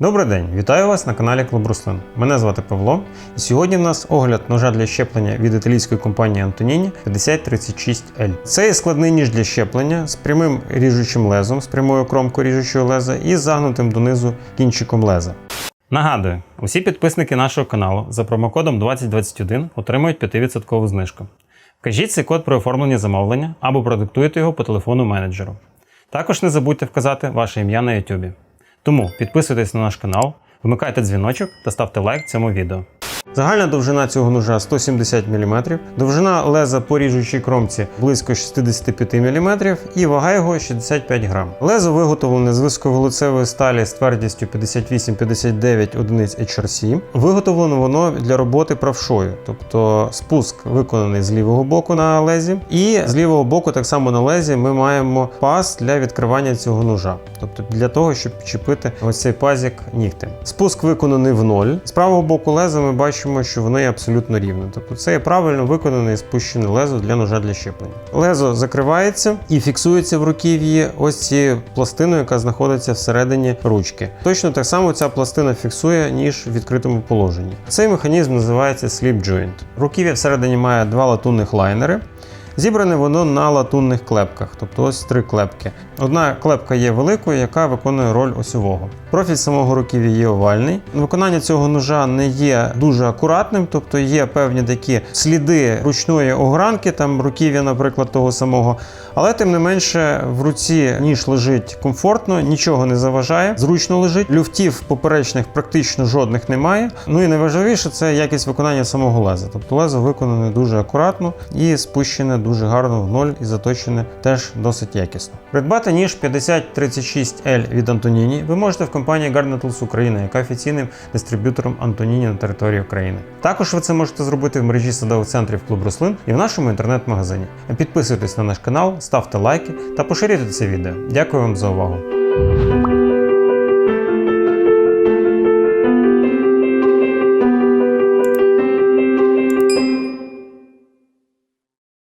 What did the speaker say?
Добрий день, вітаю вас на каналі Клуб Руслин. Мене звати Павло, і сьогодні в нас огляд ножа для щеплення від італійської компанії Antonini 5036L. Це є складний ніж для щеплення з прямим ріжучим лезом, з прямою кромкою ріжучого леза і загнутим донизу кінчиком леза. Нагадую, усі підписники нашого каналу за промокодом 2021 отримують 5% знижку. Вкажіть цей код при оформленні замовлення або продиктуйте його по телефону менеджеру. Також не забудьте вказати ваше ім'я на YouTube. Тому підписуйтесь на наш канал, вмикайте дзвіночок та ставте лайк цьому відео. Загальна довжина цього ножа 170 мм, довжина леза по ріжучій кромці близько 65 мм і вага його 65 грам. Лезо виготовлене з високоволоцевої сталі з твердістю 58-59 одиниць HRC. Виготовлено воно для роботи правшою, тобто спуск виконаний з лівого боку на лезі, і з лівого боку, так само на лезі, ми маємо паз для відкривання цього ножа, тобто для того, щоб чіпити ось цей пазик нігтем. Спуск виконаний в ноль. З правого боку леза ми бачимо, що воно є абсолютно рівне. Тобто це є правильно виконане і спущене лезо для ножа для щеплення. Лезо закривається і фіксується в руків'ї ось цією пластиною, яка знаходиться всередині ручки. Точно так само ця пластина фіксує ніж в відкритому положенні. Цей механізм називається slip joint. Руків'я всередині має два латунних лайнери. Зібране воно на латунних клепках, тобто ось три клепки. Одна клепка є великою, яка виконує роль осьового. Профіль самого руків'я є овальний. Виконання цього ножа не є дуже акуратним, тобто є певні такі сліди ручної огранки, там руків'я, наприклад, того самого. Але тим не менше в руці ніж лежить комфортно, нічого не заважає, зручно лежить. Люфтів поперечних практично жодних немає. Ну і найважливіше це якість виконання самого леза. Тобто лезо виконане дуже акуратно і спущене дуже гарно в ноль і заточене теж досить якісно. Придбати ніж 5036L від Antonini ви можете в компанії Garden Tools Україна, яка офіційним дистриб'ютором Antonini на території України. Також ви це можете зробити в мережі садових центрів Клуб Рослин і в нашому інтернет-магазині. Підписуйтесь на наш канал, ставте лайки та поширюйте це відео. Дякую вам за увагу.